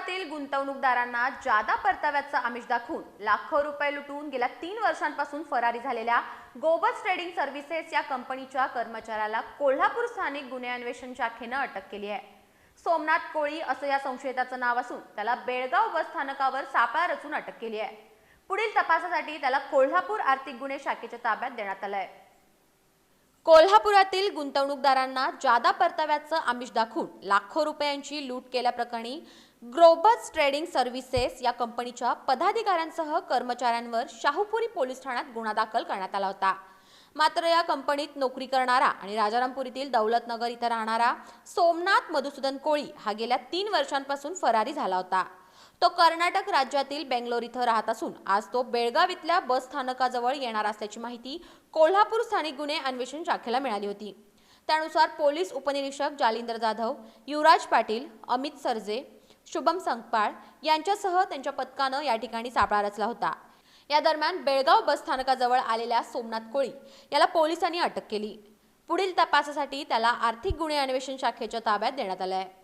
देशातील गुंतवणूकदारांना जादा परताव्याचं आमिष दाखवून लाखो रुपये लुटून गेल्या तीन वर्षांपासून फरारी झालेल्या गोबस ट्रेडिंग सर्व्हिसेस या कंपनीच्या कर्मचाऱ्याला कोल्हापूर स्थानिक गुन्हे अन्वेषण शाखेनं अटक केली आहे. सोमनाथ कोळी असं या संशयिताचं नाव असून त्याला बेळगाव बस स्थानकावर सापळा रचून अटक केली आहे. पुढील तपासासाठी त्याला कोल्हापूर आर्थिक गुन्हे शाखेच्या ताब्यात देण्यात आलं आहे. कोल्हापुरातील गुंतवणूकदारांना जादा परताव्याचं आमिष दाखवून लाखो रुपयांची लूट केल्याप्रकरणी ग्रोबस ट्रेडिंग सर्व्हिसेस या कंपनीच्या पदाधिकाऱ्यांसह कर्मचाऱ्यांवर शाहूपुरी पोलीस ठाण्यात गुन्हा दाखल करण्यात आला होता. मात्र या कंपनीत नोकरी करणारा आणि राजारामपुरीतील दौलतनगर इथं राहणारा सोमनाथ मधुसूदन कोळी हा गेल्या तीन वर्षांपासून फरारी झाला होता. तो कर्नाटक राज्यातील बेंगलोर इथं राहत असून आज तो बेळगाव इथल्या बस स्थानकाजवळ येणार असल्याची माहिती कोल्हापूर स्थानिक गुन्हे अन्वेषण शाखेला मिळाली होती. त्यानुसार पोलीस उपनिरीक्षक जालिंदर जाधव युवराज पाटील अमित सरजे शुभम संकपाळ यांच्यासह त्यांच्या पथकानं या ठिकाणी सापळा रचला होता. या दरम्यान बेळगाव बस स्थानकाजवळ आलेल्या सोमनाथ कोळी याला पोलिसांनी अटक केली. पुढील तपासासाठी त्याला आर्थिक गुन्हे अन्वेषण शाखेच्या ताब्यात देण्यात आलं आहे